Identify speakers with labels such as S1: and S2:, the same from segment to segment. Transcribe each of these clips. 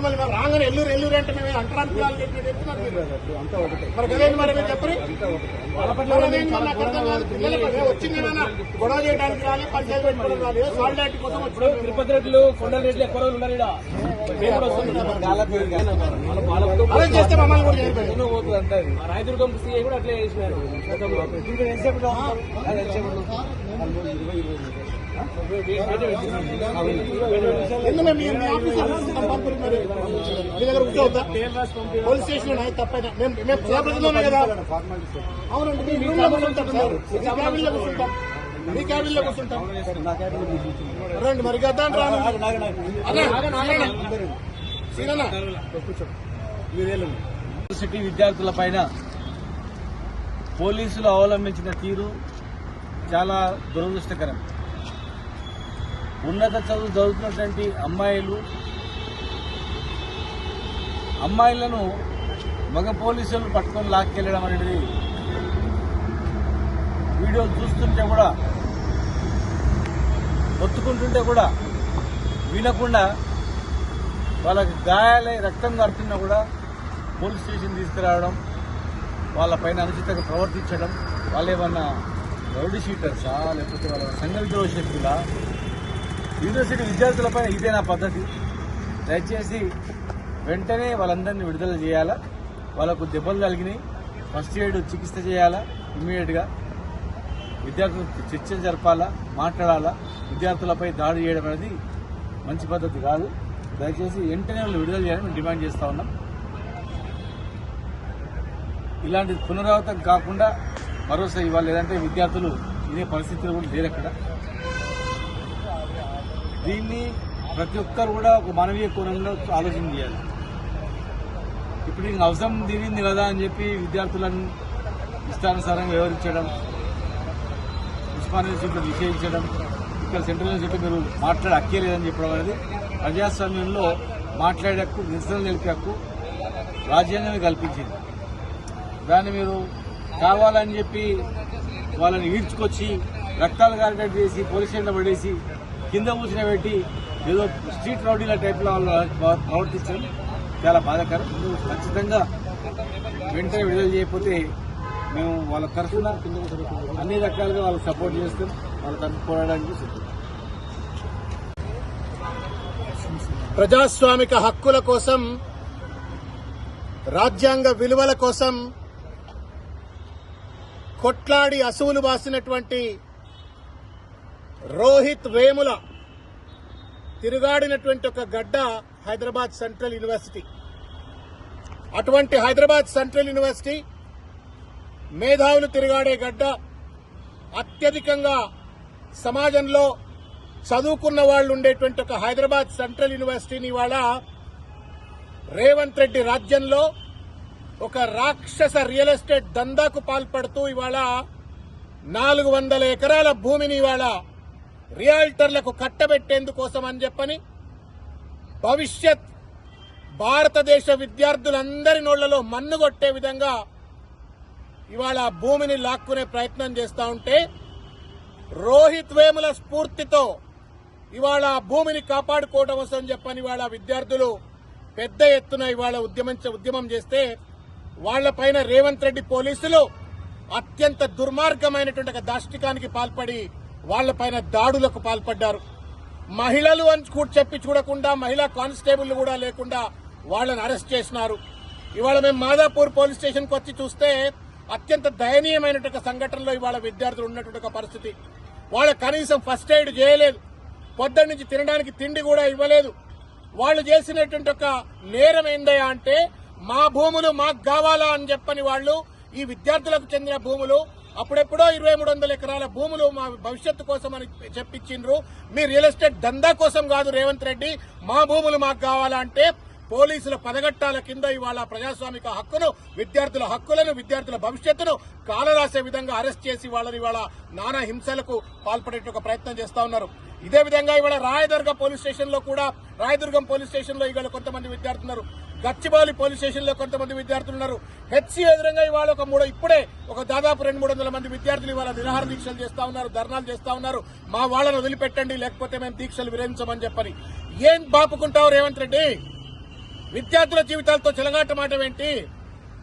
S1: మమ్మల్ని మరి రాగానే ఎల్లూరు ఎల్లూరు అంటే మేము అంటరాని పిల్లలు చెప్పి చెప్తున్నారు మీరు.
S2: అంతా ఒకటే
S1: మరి గదేంటి మరి మీరు చెప్పరు
S2: బాలపట్ల
S1: మరి అదేంటి మరి నాకు అర్థం కాదు పిల్లలు మరి వచ్చింది ఏదైనా గొడవ చేయడానికి రాలి పంచాయతీ పెట్టుకోవడం రాలి సాలిడారిటీ కోసం వచ్చిన
S3: తిరుపతి రెడ్లు కొండల రెడ్లు ఎక్కువ రోజులు ఉన్నారు
S1: చేస్తే మమ్మల్ని కూడా చేయలేదు
S3: రాయదుర్గం సీఐ కూడా అట్లే చేసినారు గతంలో.
S1: ఎందుకు మేము మీ- మీ ఆఫీసర్ పోలీస్ స్టేషన్ ఉన్నాయి తప్పైనా. మేము మేము చేపడుతున్నామే కదా.
S2: ఫార్మాలిటీస్
S1: అవునండి మీ రూమ్లో కూర్చుంటాం మీరు. మీ క్యాబిన్లో కూర్చుంటాం. మీ
S2: క్యాబిన్లో.
S1: రండి మరి
S4: యూనివర్సిటీ విద్యార్థుల పైన పోలీసులు అవలంబించిన తీరు చాలా దురదృష్టకరం. ఉన్నత చదువు చదువుతున్నటువంటి అమ్మాయిలు అమ్మాయిలను మగ పోలీసులు పట్టుకొని లాక్కెళ్ళడం అనేది వీడియోలు చూస్తుంటే కూడా ఒత్తుకుంటుంటే కూడా వినకుండా వాళ్ళకి గాయాలై రక్తం కడుతున్నా కూడా పోలీస్ స్టేషన్ తీసుకురావడం వాళ్ళ పైన అనుచితంగా ప్రవర్తించడం వాళ్ళు ఏమన్నా రౌడీ షీటర్సా లేకపోతే వాళ్ళ సంఘ విద్రోహ శక్తులా యూనివర్సిటీ విద్యార్థులపైన ఇదే నా పద్ధతి? దయచేసి వెంటనే వాళ్ళందరినీ విడుదల చేయాలా? వాళ్ళకు దెబ్బలు కలిగినాయి ఫస్ట్ ఎయిడ్ చికిత్స చేయాలా? ఇమ్మీడియట్గా విద్యార్థులు చర్చలు జరపాలా? మాట్లాడాలా? విద్యార్థులపై దాడి చేయడం అనేది మంచి పద్ధతి కాదు. దయచేసి వెంటనే వాళ్ళు విడుదల చేయాలని మేము డిమాండ్ చేస్తూ ఉన్నాం. ఇలాంటి పునరావృతం కాకుండా భరోసా ఇవ్వాలి లేదంటే విద్యార్థులు ఇదే పరిస్థితులు కూడా లేరు అక్కడ. దీన్ని ప్రతి ఒక్కరు కూడా ఒక మానవీయ కోణంలో ఆలోచన చేయాలి. ఇప్పుడు ఇంక అవసరం తీరింది కదా అని చెప్పి విద్యార్థులను ఇష్టానుసారంగా వివరించడం ఉస్మానియా సీట్లు నిషేధించడం ఇక్కడ సెంట్రల్ యూనివర్సిటీ మీరు మాట్లాడే హక్కే లేదని చెప్పడం అనేది ప్రజాస్వామ్యంలో మాట్లాడే హక్కు నిరసన తెలిపే హక్కు రాజ్యాంగమే కల్పించింది. దాన్ని మీరు కావాలని చెప్పి వాళ్ళని ఈడ్చుకొచ్చి రక్తాలు కారినట్టు చేసి పోలీస్ స్టేషన్లో పడేసి కింద కూర్చుని పెట్టి ఏదో స్ట్రీట్ రౌడీల టైప్లో వాళ్ళు ప్రవర్తించడం చాలా బాధాకరం. ఖచ్చితంగా వెంటనే విడుదల చేయకపోతే మేము వాళ్ళ తరఫున అన్ని రకాలుగా వాళ్ళకి సపోర్ట్ చేస్తాం. వాళ్ళ తరఫు పోరాడడానికి సిద్ధం.
S1: ప్రజాస్వామిక హక్కుల కోసం రాజ్యాంగ విలువల కోసం కొట్లాడి అసువులు బాసినటువంటి రోహిత్ వేముల తిరుగాడినటువంటి ఒక గడ్డ హైదరాబాద్ సెంట్రల్ యూనివర్సిటీ. అటువంటి హైదరాబాద్ సెంట్రల్ యూనివర్సిటీ మేధావులు తిరుగాడే గడ్డ అత్యధికంగా సమాజంలో చదువుకున్న వాళ్ళు ఉండేటువంటి ఒక హైదరాబాద్ సెంట్రల్ యూనివర్సిటీని ఇవాళ రేవంత్ రెడ్డి రాజ్యంలో ఒక రాక్షస రియల్ ఎస్టేట్ దందాకు పాల్పడుతూ ఇవాళ నాలుగు వందల ఎకరాల భూమిని ఇవాళ రియాల్టర్లకు కట్టబెట్టేందుకోసం అని చెప్పని భవిష్యత్ భారతదేశ విద్యార్థులందరి నోళ్ళలో మన్నుగొట్టే విధంగా ఇవాళ భూమిని లాక్కునే ప్రయత్నం చేస్తా ఉంటే రోహిత్ వేముల స్ఫూర్తితో ఇవాళ భూమిని కాపాడుకోవడం కోసం చెప్పని ఇవాళ విద్యార్థులు పెద్ద ఎత్తున ఇవాళ ఉద్యమించ ఉద్యమం చేస్తే వాళ్ళపైన రేవంత్ రెడ్డి పోలీసులు అత్యంత దుర్మార్గమైనటువంటి దాష్టికానికి పాల్పడి వాళ్ళపైన దాడులకు పాల్పడ్డారు. మహిళలు అని కూడా చెప్పి చూడకుండా మహిళా కానిస్టేబుల్ కూడా లేకుండా వాళ్ళని అరెస్ట్ చేసినారు. ఇవాళ మేము మాదాపూర్ పోలీస్ స్టేషన్కి వచ్చి చూస్తే అత్యంత దయనీయమైనటువంటి సంఘటనలో ఇవాళ విద్యార్థులు ఉన్నటువంటి పరిస్థితి. వాళ్ళ కనీసం ఫస్ట్ ఎయిడ్ చేయలేదు. పొద్దున్న నుంచి తినడానికి తిండి కూడా ఇవ్వలేదు. వాళ్ళు చేసినటువంటి ఒక నేరం ఏందయ్యా అంటే మా భూములు మాకు కావాలా అని చెప్పని వాళ్ళు ఈ విద్యార్థులకు చెందిన భూములు అప్పుడెప్పుడో ఇరవై మూడు వందల ఎకరాల భూములు మా భవిష్యత్తు కోసం అని చెప్పించిండ్రు మీ రియల్ ఎస్టేట్ దందా కోసం కాదు రేవంత్ రెడ్డి మా భూములు మాకు కావాలంటే పోలీసుల పదగట్టాల కింద ఇవాళ ప్రజాస్వామిక హక్కును విద్యార్థుల హక్కులను విద్యార్థుల భవిష్యత్తును కాలరాసే విధంగా అరెస్ట్ చేసి వాళ్ళని ఇవాళ నానా హింసలకు పాల్పడే ఒక ప్రయత్నం చేస్తా ఉన్నారు. ఇదే విధంగా ఇవాళ రాయదుర్గ పోలీస్ స్టేషన్లో కూడా రాయదుర్గం పోలీస్ స్టేషన్లో ఇవాళ కొంతమంది విద్యార్థులు గచ్చిబాలి పోలీస్ స్టేషన్లో కొంతమంది విద్యార్థులు ఉన్నారు. హెచ్సి ఎదురంగా ఇవాళ ఒక మూడు ఇప్పుడే ఒక దాదాపు రెండు మూడు వందల మంది విద్యార్థులు ఇవాళ నిరాహార దీక్షలు చేస్తా ఉన్నారు ధర్నాలు చేస్తా ఉన్నారు. మా వాళ్ళని వదిలిపెట్టండి లేకపోతే మేము దీక్షలు విరమించమని చెప్పని. ఏం బాపుకుంటావు రేవంత్ రెడ్డి? విద్యార్థుల జీవితాలతో చెలగాటమాటం ఏంటి?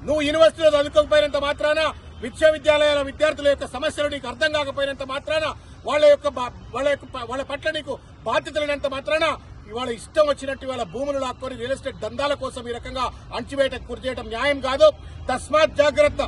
S1: నువ్వు యూనివర్సిటీలో చదువుకోకపోయినంత మాత్రాన విశ్వవిద్యాలయాల విద్యార్థుల యొక్క సమస్యలు నీకు అర్థం కాకపోయినంత మాత్రాన వాళ్ళ యొక్క బా- వాళ్ళ యొక్క వాళ్ళ పట్ల నీకు బాధ్యతలైనంత మాత్రాన ఇవాళ ఇష్టం వచ్చినట్టు ఇవాళ భూములు లాక్కొని రియల్ ఎస్టేట్ దందాల కోసం ఈ రకంగా అణచివేటకు గురి చేయడం న్యాయం కాదు. తస్మాత్ జాగ్రత్త.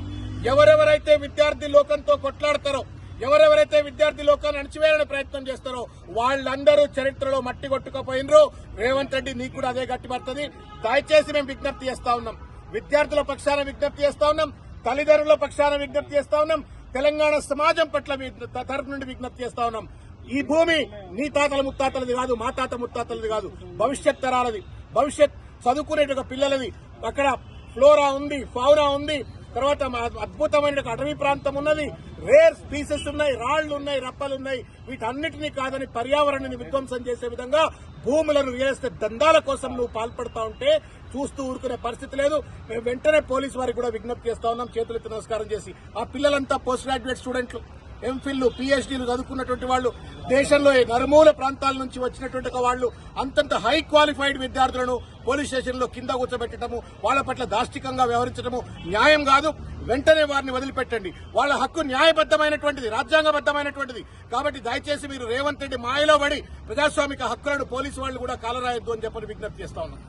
S1: ఎవరెవరైతే విద్యార్థి లోకంతో కొట్లాడతారో ఎవరెవరైతే విద్యార్థి లోకాన్ని అణచివేయాలని ప్రయత్నం చేస్తారో వాళ్ళందరూ చరిత్రలో మట్టి కొట్టుకపోయినరు. రేవంత్ రెడ్డి నీకు కూడా అదే గట్టిపడుతుంది దయచేసి మేము విజ్ఞప్తి చేస్తా ఉన్నాం. విద్యార్థుల పక్షాన విజ్ఞప్తి చేస్తా ఉన్నాం. తల్లిదండ్రుల పక్షాన విజ్ఞప్తి చేస్తా ఉన్నాం. తెలంగాణ సమాజం పట్ల వి- త- తరపు నుండి విజ్ఞప్తి చేస్తా ఉన్నాం. ఈ భూమి నీ తాతల ముత్తాతలది కాదు మా తాత ముత్తాతలది కాదు. భవిష్యత్ తరాలది. భవిష్యత్ చదువుకునే పిల్లలది. అక్కడ ఫ్లోరా ఉంది ఫౌరా ఉంది. తర్వాత అద్భుతమైన అటవీ ప్రాంతం ఉన్నది. రేర్ స్పీసెస్ ఉన్నాయి రాళ్ళు ఉన్నాయి రప్పలు ఉన్నాయి. వీటన్నిటినీ కాదని పర్యావరణాన్ని విధ్వంసం చేసే విధంగా భూములను వేస్తే దందాల కోసం నువ్వు పాల్పడతా ఉంటే చూస్తూ ఊరుకునే పరిస్థితి లేదు. మేము వెంటనే పోలీసు వారికి కూడా విజ్ఞప్తి చేస్తా ఉన్నాం. చేతులెత్తి నమస్కారం చేసి. ఆ పిల్లలంతా పోస్ట్ గ్రాడ్యుయేట్ స్టూడెంట్లు ఎంఫిల్ పిహెచ్డీలు చదువుకున్నటువంటి వాళ్ళు దేశంలో నరుమూల ప్రాంతాల నుంచి వచ్చినటువంటి వాళ్ళు అంతంత హై క్వాలిఫైడ్ విద్యార్థులను పోలీస్ స్టేషన్లో కింద కూర్చోబెట్టడము వాళ్ళ పట్ల దాష్టికంగా వ్యవహరించడము న్యాయం కాదు. వెంటనే వారిని వదిలిపెట్టండి. వాళ్ళ హక్కు న్యాయబద్దమైనటువంటిది రాజ్యాంగబద్దమైనటువంటిది కాబట్టి దయచేసి మీరు రేవంత్ రెడ్డి మాయలో పడి ప్రజాస్వామిక హక్కులను పోలీసు వాళ్ళు కూడా కాలరాయొద్దు అని చెప్పని విజ్ఞప్తి చేస్తా ఉన్నాం.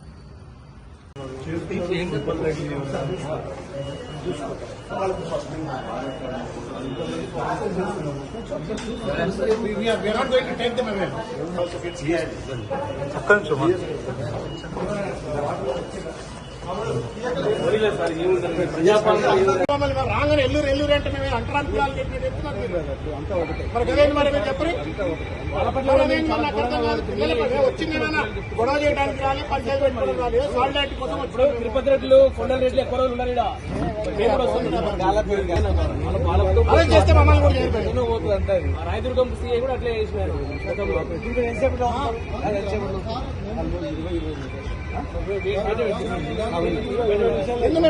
S1: We are, we are not going to take them away. రాగానే ఎల్లూరు ఎల్లూరు అంటే మేము అంటరాని కులాలు చెప్పినట్టు చెప్తున్నారు మీరు.
S2: అంతా ఒకటే
S1: మరి మరి చెప్పరు గొడవ చేయడానికి రాలే పంచాయతీ పెట్టుకోవడం రాలే సాలిడారిటీ కోసం
S3: ఇప్పుడు తిరుపతి రెడ్లు కొండల రెడ్లు ఎక్కువ రోజులు ఉన్నారు
S1: చేస్తే మమ్మల్ని కూడా
S3: ఆ రాయదుర్గం సీఐ కూడా అట్లే చేసినారు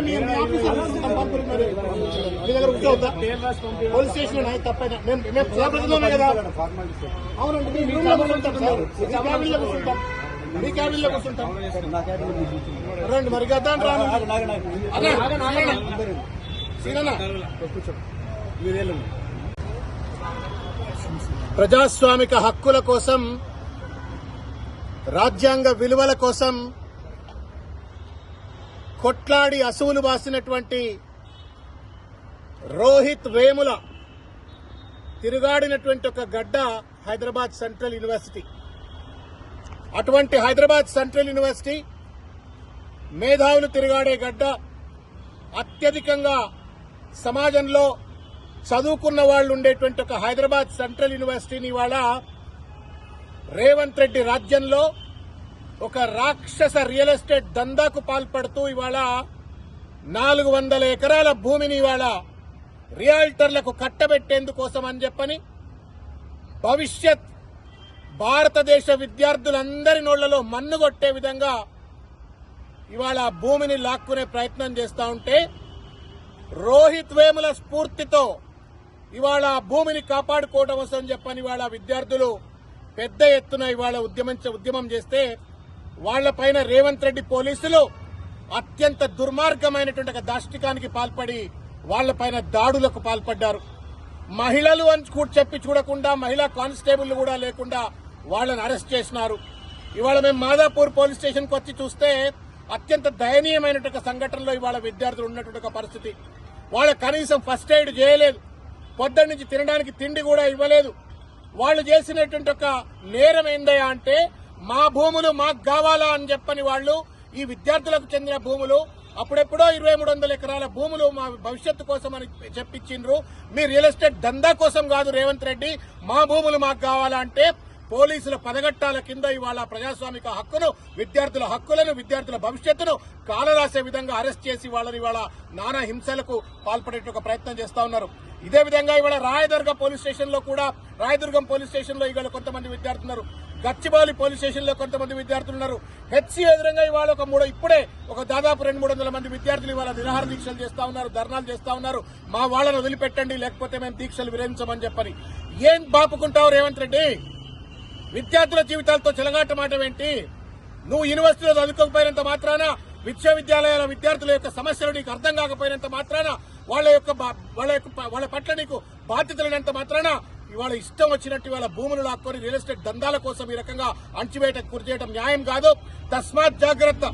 S1: మీ- మీ దగ్గర కూర్చోవద్దా? పోలీస్ స్టేషన్ ఉన్నాయి తప్పైనా. మేము మేము ప్రజాప్రతినిధులమే కదా. అవునండి మీ కూర్చుంటాం సార్. మీ క్యాబిన్లో కూర్చుంటాం. మీ
S2: క్యాబిన్
S1: రండి మరి గద్దా రాను ప్రజాస్వామిక హక్కుల కోసం రాజ్యాంగ విలువల కోసం కొట్లాడి అసువులు బాసినటువంటి రోహిత్ వేముల తిరుగాడినటువంటి ఒక గడ్డ హైదరాబాద్ సెంట్రల్ యూనివర్సిటీ. అటువంటి హైదరాబాద్ సెంట్రల్ యూనివర్సిటీ మేధావులు తిరుగాడే గడ్డ అత్యధికంగా సమాజంలో చదువుకున్న వాళ్ళు ఉండేటువంటి ఒక హైదరాబాద్ సెంట్రల్ యూనివర్సిటీని ఇవాళ రేవంత్ రెడ్డి రాజ్యంలో ఒక రాక్షస రియల్ ఎస్టేట్ దందాకు పాల్పడుతూ ఇవాళ నాలుగు వందల ఎకరాల భూమిని ఇవాళ రియాల్టర్లకు కట్టబెట్టేందుకోసం అని చెప్పని భవిష్యత్ భారతదేశ విద్యార్థులందరి నోళ్ళలో మన్ను కొట్టే విధంగా ఇవాళ భూమిని లాక్కునే ప్రయత్నం చేస్తా ఉంటే రోహిత్ వేముల స్ఫూర్తితో ఇవాళ భూమిని కాపాడుకోవడం అవసరం చెప్పని ఇవాళ విద్యార్థులు పెద్ద ఎత్తున ఇవాళ ఉద్యమించ ఉద్యమం చేస్తే వాళ్ళపైన రేవంత్ రెడ్డి పోలీసులు అత్యంత దుర్మార్గమైనటువంటి ఒక దాష్టికానికి పాల్పడి వాళ్ళపైన దాడులకు పాల్పడ్డారు. మహిళలు అని చెప్పి చూడకుండా మహిళా కానిస్టేబుల్ కూడా లేకుండా వాళ్ళని అరెస్ట్ చేసినారు. ఇవాళ మేము మాదాపూర్ పోలీస్ స్టేషన్కి వచ్చి చూస్తే అత్యంత దయనీయమైనటువంటి సంఘటనలో ఇవాళ విద్యార్థులు ఉన్నటువంటి పరిస్థితి. వాళ్ళ కనీసం ఫస్ట్ ఎయిడ్ చేయలేదు. పొద్దున్న నుంచి తినడానికి తిండి కూడా ఇవ్వలేదు. వాళ్ళు చేసినటువంటి ఒక నేరం ఏందయ్యా అంటే మా భూములు మాకు కావాలా అని చెప్పని వాళ్ళు ఈ విద్యార్థులకు చెందిన భూములు అప్పుడెప్పుడో ఇరవై మూడు వందల ఎకరాల భూములు మా భవిష్యత్తు కోసం అని చెప్పించిండ్రు మీ రియల్ ఎస్టేట్ దందా కోసం కాదు రేవంత్ రెడ్డి మా భూములు మాకు కావాలా అంటే పోలీసుల పదగట్టాల కింద ఇవాళ ప్రజాస్వామిక హక్కును విద్యార్థుల హక్కులను విద్యార్థుల భవిష్యత్తును కాలరాసే విధంగా అరెస్ట్ చేసి వాళ్ళని ఇవాళ నానా హింసలకు పాల్పడే ఒక ప్రయత్నం చేస్తా ఉన్నారు. ఇదే విధంగా ఇవాళ రాయదుర్గ పోలీస్ స్టేషన్లో కూడా రాయదుర్గం పోలీస్ స్టేషన్లో ఇవాళ కొంతమంది విద్యార్థులు గచ్చిబాలి పోలీస్ స్టేషన్లో కొంతమంది విద్యార్థులు ఉన్నారు. హెచ్సి ఎదురంగా ఇవాళ ఒక మూడు ఇప్పుడే ఒక దాదాపు రెండు మూడు వందల మంది విద్యార్థులు ఇవాళ నిరాహార దీక్షలు చేస్తా ఉన్నారు ధర్నాలు చేస్తా ఉన్నారు. మా వాళ్ళని వదిలిపెట్టండి లేకపోతే మేము దీక్షలు విరమించమని చెప్పని. ఏం బాపుకుంటావు రేవంత్ రెడ్డి? విద్యార్థుల జీవితాలతో చెలగాటమాటం ఏంటి? నువ్వు యూనివర్సిటీలో చదువుకోకపోయినంత మాత్రాన విశ్వవిద్యాలయాల విద్యార్థుల యొక్క సమస్యలు నీకు అర్థం కాకపోయినంత మాత్రాన వాళ్ళ యొక్క బా- వాళ్ళ యొక్క వాళ్ళ పట్ల నీకు బాధ్యతలైనంత మాత్రాన ఇవాళ ఇష్టం వచ్చినట్టు ఇవాళ భూములు లాక్కొని రియల్ ఎస్టేట్ దందాల కోసం ఈ రకంగా అణచివేటకు గురి చేయడం న్యాయం కాదు. తస్మాత్ జాగ్రత్త.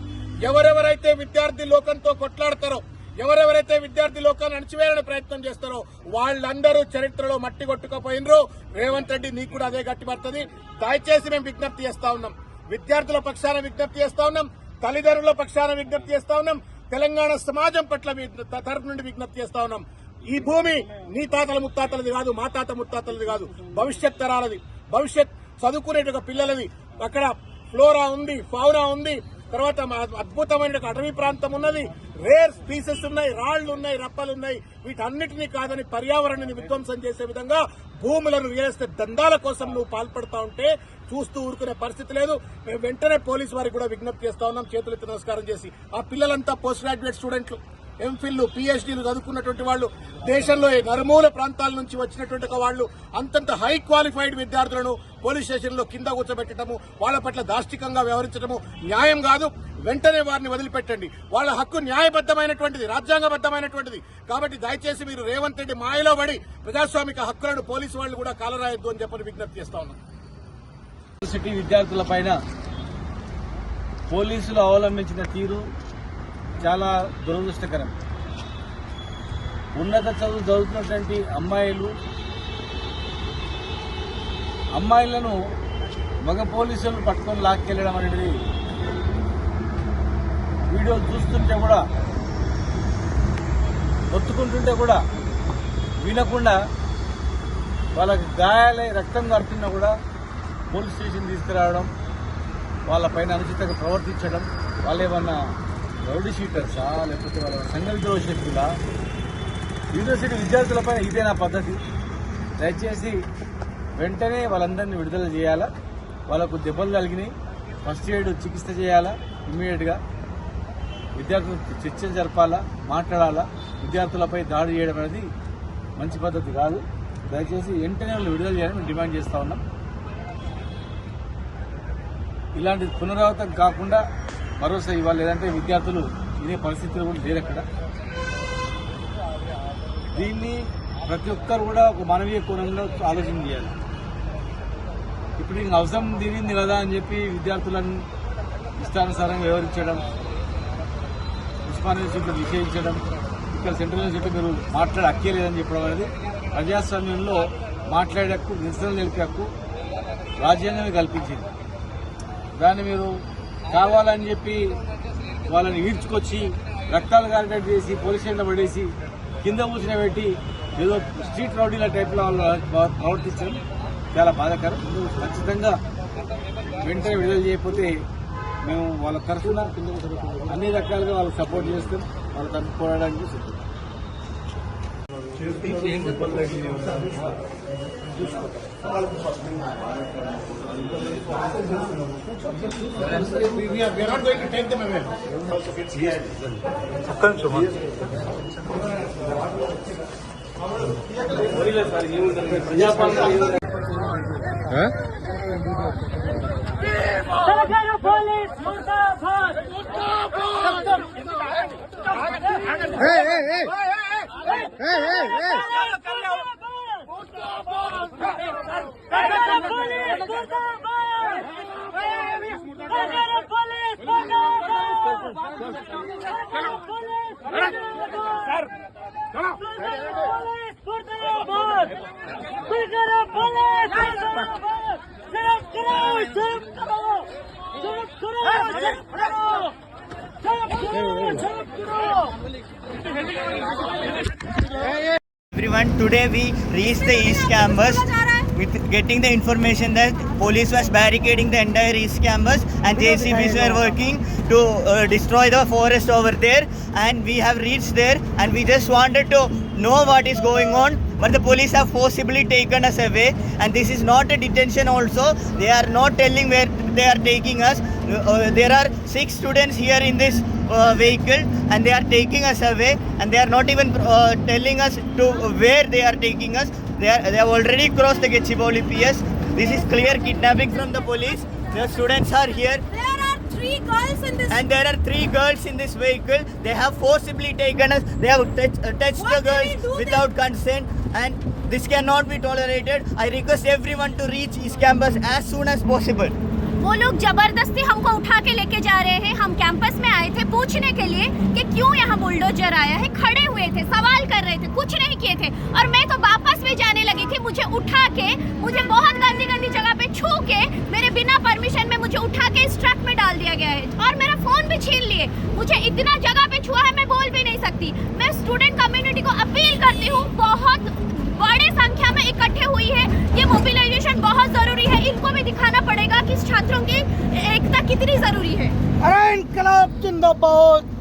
S1: ఎవరెవరైతే విద్యార్థి లోకంతో కొట్లాడతారో ఎవరెవరైతే విద్యార్థి లోకాన్ని అణచివేయాలని ప్రయత్నం చేస్తారో వాళ్ళందరూ చరిత్రలో మట్టి కొట్టుకపోయినరు. రేవంత్ రెడ్డి నీకు కూడా అదే గట్టిపడుతుంది దయచేసి మేము విజ్ఞప్తి చేస్తా ఉన్నాం. విద్యార్థుల పక్షాన విజ్ఞప్తి చేస్తా ఉన్నాం. తల్లిదండ్రుల పక్షాన విజ్ఞప్తి చేస్తా ఉన్నాం. తెలంగాణ సమాజం పట్ల వి- త- తరపు నుండి విజ్ఞప్తి చేస్తా ఉన్నాం. ఈ భూమి నీ తాతల ముత్తాతలది కాదు మా తాత ముత్తాతలది కాదు. భవిష్యత్ తరాలది. భవిష్యత్ చదువుకునే పిల్లలది. అక్కడ ఫ్లోరా ఉంది ఫౌరా ఉంది. తర్వాత అద్భుతమైన అటవీ ప్రాంతం ఉన్నది. రేర్ స్పీసెస్ ఉన్నాయి రాళ్ళు ఉన్నాయి రప్పలు ఉన్నాయి. వీటన్నిటినీ కాదని పర్యావరణాన్ని విధ్వంసం చేసే విధంగా భూములను రియల్ ఎస్టేట్ దందాల కోసం నువ్వు పాల్పడతా ఉంటే చూస్తూ ఊరుకునే పరిస్థితి లేదు. మేము వెంటనే పోలీసు వారికి కూడా విజ్ఞప్తి చేస్తా ఉన్నాం. చేతులెత్తి నమస్కారం చేసి. ఆ పిల్లలంతా పోస్ట్ గ్రాడ్యుయేట్ స్టూడెంట్లు ఎంఫిల్ పిహెచ్డీలు చదువుకున్నటువంటి వాళ్ళు దేశంలో నరుమూల ప్రాంతాల నుంచి వచ్చినటువంటి వాళ్ళు అంతంత హై క్వాలిఫైడ్ విద్యార్థులను పోలీస్ స్టేషన్లో కింద కూర్చోబెట్టడము వాళ్ళ పట్ల దాష్టికంగా వ్యవహరించడము న్యాయం కాదు. వెంటనే వారిని వదిలిపెట్టండి. వాళ్ళ హక్కు న్యాయబద్దమైనటువంటిది రాజ్యాంగబద్దమైనటువంటిది కాబట్టి దయచేసి మీరు రేవంత్ రెడ్డి మాయలో పడి ప్రజాస్వామిక హక్కులను పోలీసు వాళ్ళు కూడా కాలరాయొద్దు అని చెప్పని విజ్ఞప్తి చేస్తా ఉన్నాం.
S4: యూనివర్సిటీ విద్యార్థుల పైన పోలీసులు అవలంబించిన తీరు చాలా దురదృష్టకరం. ఉన్నత చదువు చదువుతున్నటువంటి అమ్మాయిలు అమ్మాయిలను మగ పోలీసులు పట్టుకొని లాక్కెళ్ళడం అనేది వీడియో చూస్తుంటే కూడా ఒత్తుకుంటుంటే కూడా వినకుండా వాళ్ళకి గాయాలై రక్తం కడుతున్నా కూడా పోలీస్ స్టేషన్ తీసుకురావడం వాళ్ళ పైన అనుచితంగా ప్రవర్తించడం వాళ్ళు ఏమన్నా రౌడీ షీటర్సా లేకపోతే వాళ్ళ సంఘ ద్రోహ శక్తులా యూనివర్సిటీ విద్యార్థులపై ఇదేనా పద్ధతి. దయచేసి వెంటనే వాళ్ళందరినీ విడుదల చేయాలా? వాళ్ళకు దెబ్బలు తగిలినాయి. ఫస్ట్ ఎయిడ్ చికిత్స చేయాలా? ఇమ్మీడియట్గా విద్యార్థులకు చర్చ జరపాలా? మాట్లాడాలా? విద్యార్థులపై దాడి చేయడం అనేది మంచి పద్ధతి కాదు. దయచేసి వెంటనే వాళ్ళు విడుదల చేయాలని మేము డిమాండ్ చేస్తూ ఉన్నాం. ఇలాంటి పునరావృతం కాకుండా భరోసా ఇవ్వాలి లేదంటే విద్యార్థులు ఇదే పరిస్థితులు కూడా లేరు అక్కడ. దీన్ని ప్రతి ఒక్కరు కూడా ఒక మానవీయ కోణంలో ఆలోచన చేయాలి. ఇప్పుడు ఇంక అవసరం తీరింది కదా అని చెప్పి విద్యార్థులను ఇష్టానుసారంగా వివరించడం ఉస్మానియా సీట్లు నిషేధించడం ఇక్కడ సెంట్రల్ యూనివర్సిటీ మీరు మాట్లాడే హక్కే లేదని చెప్పడం అనేది ప్రజాస్వామ్యంలో మాట్లాడే హక్కు నిరసన తెలిపే హక్కు రాజ్యాంగమే కల్పించింది. దాన్ని మీరు కావాలని చెప్పి వాళ్ళని ఈడ్చుకొచ్చి రక్తాలు కారినట్టు చేసి పోలీస్ స్టేషన్లో పడేసి కింద కూర్చుని పెట్టి ఏదో స్ట్రీట్ రౌడీల టైప్లో వాళ్ళు ప్రవర్తించడం చాలా బాధాకరం. ఖచ్చితంగా వెంటనే విడుదల చేయకపోతే మేము వాళ్ళ తరఫున అన్ని రకాలుగా వాళ్ళకి సపోర్ట్ చేస్తాం. వాళ్ళ తరఫు పోరాడానికి
S1: We are, we are not going to take them away.
S5: Come, Shoma. Huh? सरकार पुलिस मुर्दाबाद मुर्दाबाद ए ए ए పోలీస్ ముర్దాబాద్ పోలీస్ ముర్దాబాద్
S6: everyone. Today we reached the east campus with getting the information that police was barricading the entire east campus and jcbs were working to uh, destroy the forest over there. And we have reached there and we just wanted to know what is going on. But the police have forcibly taken us away. And this is not a detention also. They are not telling where they are taking us. Uh, there are six students here in this vehicle and they are taking us away and they are not even uh, telling us to where they are taking us they are they have already crossed the Gachibowli PS this is clear kidnapping from the police the students are here
S7: There are three three girls in this.
S6: and there are three girls in this vehicle. They have forcibly taken us. They have touch, uh, touched
S7: What
S6: the girls without consent, and this cannot be tolerated. I request everyone to reach East Campus as soon as possible.
S7: वो लोग ज़बरदस्ती हमको उठा के लेके जा रहे हैं। हम कैंपस में आए थे पूछने के लिए कि क्यों यहाँ बुलडोजर आया है? खड़े हुए थे, सवाल कर रहे थे, कुछ नहीं किए थे। और मैं तो वापस भी जाने लगी थी, मुझे उठा के, मुझे बहुत गंदी गंदी जगह पे छू के मेरे बिना परमिशन में मुझे उठा के इस ट्रक में डाल दिया गया है। और मेरा फ़ोन भी छीन लिए। मुझे इतना जगह पे हुआ है, मैं बोल भी नहीं सकती। मैं स्टूडेंट कम्युनिटी को अपील करती हूँ, बहुत बड़े संख्या में इकट्ठे हुई है। ये मोबिलाइजेशन बहुत ज़रूरी है, इनको भी दिखाना पड़ेगा कि छात्रों की एकता कितनी ज़रूरी है।
S2: अरे इनकलाब जिंदाबाद।